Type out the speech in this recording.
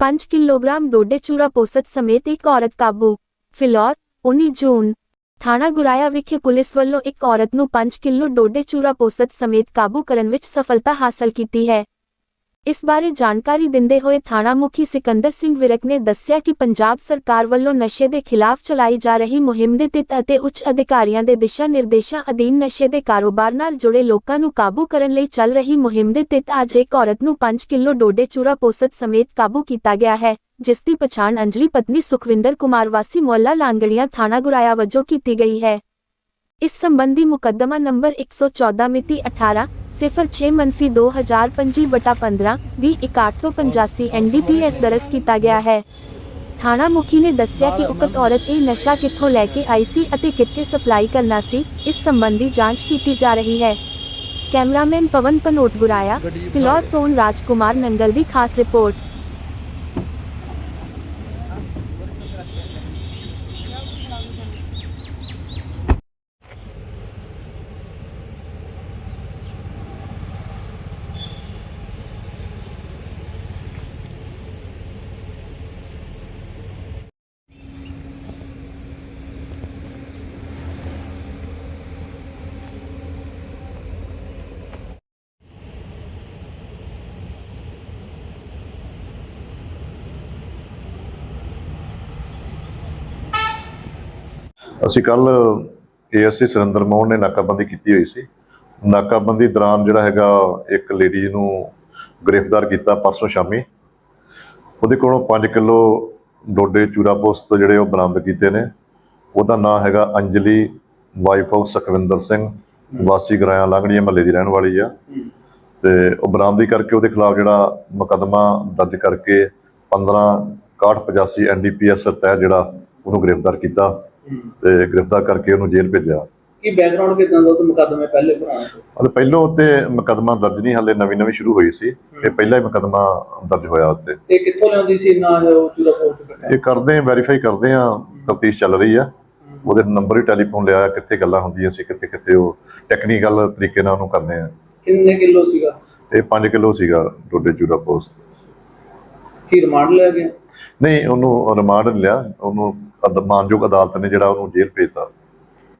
5 kilogram ਡੋਡੇ ਚੂਰਾ ਪੋਸਤ ਸਮੇਤ ਇੱਕ ਔਰਤ ਕਾਬੂ ਫਿਲੌਰ 19 ਜੂਨ ਥਾਣਾ ਗੁਰਾਇਆ ਵਿਖੇ ਪੁਲਿਸ ਵੱਲੋਂ ਇੱਕ ਔਰਤ ਨੂੰ 5 ਕਿਲੋ ਡੋਡੇ ਚੂਰਾ ਪੋਸਤ ਸਮੇਤ ਕਾਬੂ ਕਰਨ ਵਿੱਚ ਸਫਲਤਾ ਹਾਸਲ ਕੀਤੀ ਹੈ ਇਸ ਬਾਰੇ ਜਾਣਕਾਰੀ ਦਿੰਦੇ ਹੋਏ ਥਾਣਾ ਮੁਖੀ ਸਿਕੰਦਰ ਸਿੰਘ ਵਿਰਕ ਨੇ ਦੱਸਿਆ ਕਿ ਪੰਜਾਬ ਸਰਕਾਰ ਵੱਲੋਂ ਨਸ਼ੇ ਦੇ ਖਿਲਾਫ ਚਲਾਈ ਜਾ ਰਹੀ ਮੁਹਿੰਮ ਦੇ ਤਹਿਤ ਅਤੇ ਉੱਚ ਅਧਿਕਾਰੀਆਂ ਦੇ ਦਿਸ਼ਾ ਨਿਰਦੇਸ਼ਾਂ ਅਧੀਨ ਨਸ਼ੇ ਦੇ ਕਾਰੋਬਾਰ ਨਾਲ ਜੁੜੇ ਲੋਕਾਂ ਨੂੰ ਕਾਬੂ ਕਰਨ ਲਈ ਚੱਲ ਰਹੀ ਮੁਹਿੰਮ ਦੇ ਤਿਤ ਅੱਜ ਇੱਕ ਔਰਤ ਨੂੰ 5 ਕਿਲੋ ਡੋਡੇ ਚੂਰਾ ਪੋਸਤ ਸਮੇਤ ਕਾਬੂ ਕੀਤਾ ਗਿਆ ਹੈ, ਜਿਸ ਦੀ ਪਛਾਣ ਅੰਜਲੀ ਪਤਨੀ ਸੁਖਵਿੰਦਰ ਕੁਮਾਰ ਵਾਸੀ ਮੁਹੱਲਾ ਲਾਂਗੜੀਆਂ ਥਾਣਾ ਗੁਰਾਇਆ ਵਜੋਂ ਕੀਤੀ ਗਈ ਹੈ। ਇਸ ਸੰਬੰਧੀ ਮੁਕੱਦਮਾ ਨੰਬਰ 114 ਮਿਤੀ 18 06 ਮੰਫੀ 2025 ਬਟਾ 15 ਦੀ 6185 ਐਨਡੀਪੀਐਸ ਦਰਜ ਕੀਤਾ ਗਿਆ ਹੈ। ਥਾਣਾ ਮੁਖੀ ਨੇ ਦੱਸਿਆ ਕਿ ਉਕਤ ਔਰਤ ਇਹ ਨਸ਼ਾ ਕਿੱਥੋਂ ਲੈ ਕੇ ਆਈ ਸੀ ਅਤੇ ਕਿੱਥੇ ਸਪਲਾਈ ਕਰਨਾ ਸੀ, ਇਸ ਸੰਬੰਧੀ ਜਾਂਚ ਕੀਤੀ ਜਾ ਰਹੀ ਹੈ। ਕੈਮਰਾਮੈਨ ਪਵਨ ਪਨੋਟ ਗੁਰਾਇਆ ਫਿਲੌਰ ਤੋਂ ਰਾਜਕੁਮਾਰ ਨੰਗਲ ਦੀ ਖਾਸ ਰਿਪੋਰਟ। ਅਸੀਂ ਕੱਲ ਏਐਸਸੀ ਸੁਰਿੰਦਰ ਮੋਹਨ ਨੇ ਨਾਕਾਬੰਦੀ ਕੀਤੀ ਹੋਈ ਸੀ। ਨਾਕਾਬੰਦੀ ਦੌਰਾਨ ਜਿਹੜਾ ਹੈਗਾ ਇੱਕ ਲੇਡੀ ਨੂੰ ਗ੍ਰਿਫਤਾਰ ਕੀਤਾ ਪਰਸੋਂ ਸ਼ਾਮੀ। ਉਹਦੇ ਕੋਲੋਂ 5 ਕਿਲੋ ਡੋਡੇ ਚੂਰਾ ਪੋਸਤ ਜਿਹੜੇ ਉਹ ਬਰਾਮਦ ਕੀਤੇ ਨੇ। ਉਹਦਾ ਨਾਮ ਹੈਗਾ ਅੰਜਲੀ ਵਾਈਫ ਆਫ ਸੁਖਵਿੰਦਰ ਸਿੰਘ। ਵਾਸੀ ਗਰਾਇਆ ਲਾਂਗੜੀਆਂ ਮਹੱਲੇ ਦੀ ਰਹਿਣ ਵਾਲੀ ਆ। ਤੇ ਉਹ ਬਰਾਮਦੀ ਕਰਕੇ ਉਹਦੇ ਖਿਲਾਫ ਜਿਹੜਾ ਮੁਕੱਦਮਾ ਦਰਜ ਕਰਕੇ 15 6185 ਐਨਡੀਪੀਐਸ ਤਹਿਤ ਜਿਹੜਾ ਉਹਨੂੰ ਗ੍ਰਿਫਤਾਰ ਕੀਤਾ। ਤੇ ਗ੍ਰਿਫਤਾਰ ਕਰਕੇ ਉਹਨੂੰ ਜੇਲ੍ਹ ਭੇਜਿਆ। ਕੀ ਬੈਕਗ੍ਰਾਉਂਡ ਕਿਦਾਂ ਦਾ ਉਹ ਮੁਕੱਦਮੇ ਪਹਿਲੇ ਪੁਰਾਣੇ ਤੋਂ? ਹਲੇ ਪਹਿਲੋਂ ਉੱਤੇ ਮੁਕੱਦਮਾ ਦਰਜ ਨਹੀਂ ਹਲੇ ਨਵੀਂ ਨਵੀਂ ਸ਼ੁਰੂ ਹੋਈ ਸੀ ਇਹ ਪਹਿਲਾ ਹੀ ਮੁਕੱਦਮਾ ਦਰਜ ਹੋਇਆ ਉੱਤੇ ਇਹ ਕਿੱਥੋਂ ਲਿਆਉਂਦੀ ਸੀ ਨਾ ਉਹ ਚੂਰਾ ਕੱਟਿਆ? ਇਹ ਕਰਦੇ ਆ ਵੈਰੀਫਾਈ ਕਰਦੇ ਆ ਤਫਤੀਸ਼ ਚੱਲ ਰਹੀ ਆ। ਉਹਦੇ ਨੰਬਰ ਹੀ ਟੈਲੀਫੋਨ ਲਿਆ ਕਿੱਥੇ ਗੱਲਾਂ ਹੁੰਦੀਆਂ ਸੀ ਕਿੱਥੇ ਕਿੱਥੇ ਉਹ ਟੈਕਨੀਕਲ ਤਰੀਕੇ ਨਾਲ ਉਹਨੂੰ ਕਰਦੇ ਆ। ਕਿੰਨੇ ਕਿਲੋ ਸੀਗਾ? ਇਹ 5 ਕਿਲੋ ਸੀਗਾ ਡੋਡੇ ਚੂਰਾ ਪੋਸਟ ਕੀ ਰਿਮਾਂਡ ਲਿਆ ਗਿਆ? ਨਹੀਂ ਉਹਨੂੰ ਰਿਮਾਂਡ ਲਿਆ ਉਹਨੂੰ ਮਾਨਯੋਗ ਅਦਾਲਤ ਨੇ ਜਿਹੜਾ ਉਹਨੂੰ ਜੇਲ੍ਹ ਭੇਜਤਾ।